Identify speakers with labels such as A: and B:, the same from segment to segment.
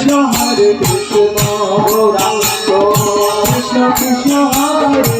A: Krishna Hare Krishna Ram Ram Krishna Krishna Hare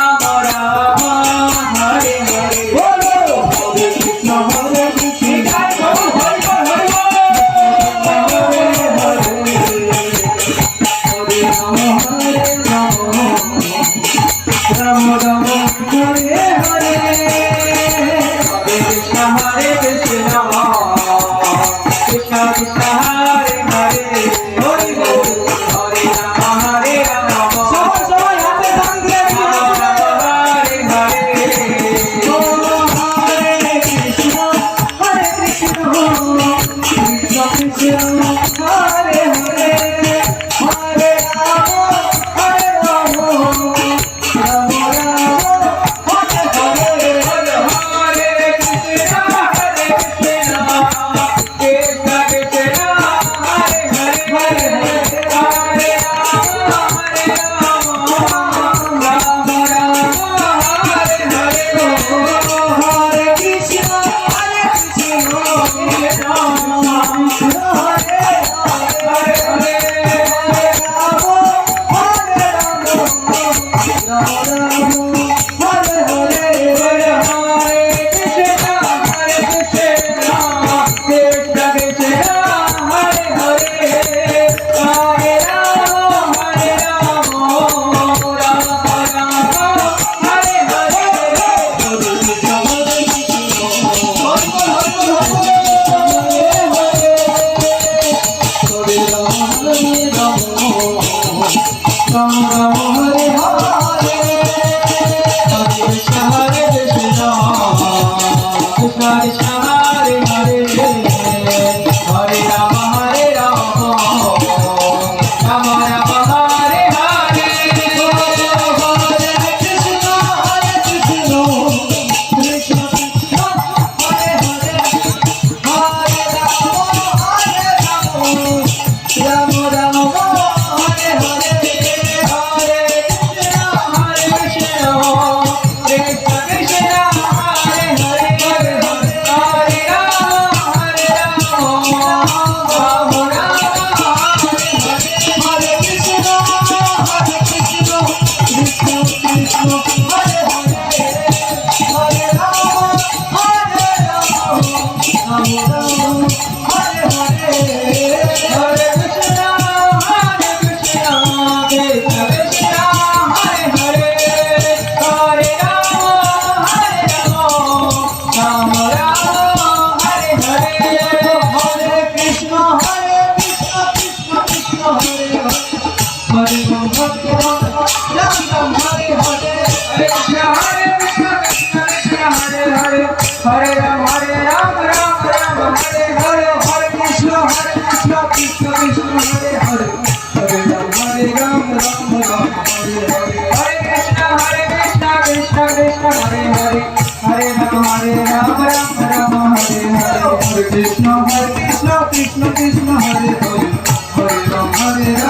A: Obrigado. Oh, Krishna Hare Krishna Krishna Krishna Hare Hare Hare Ram Hare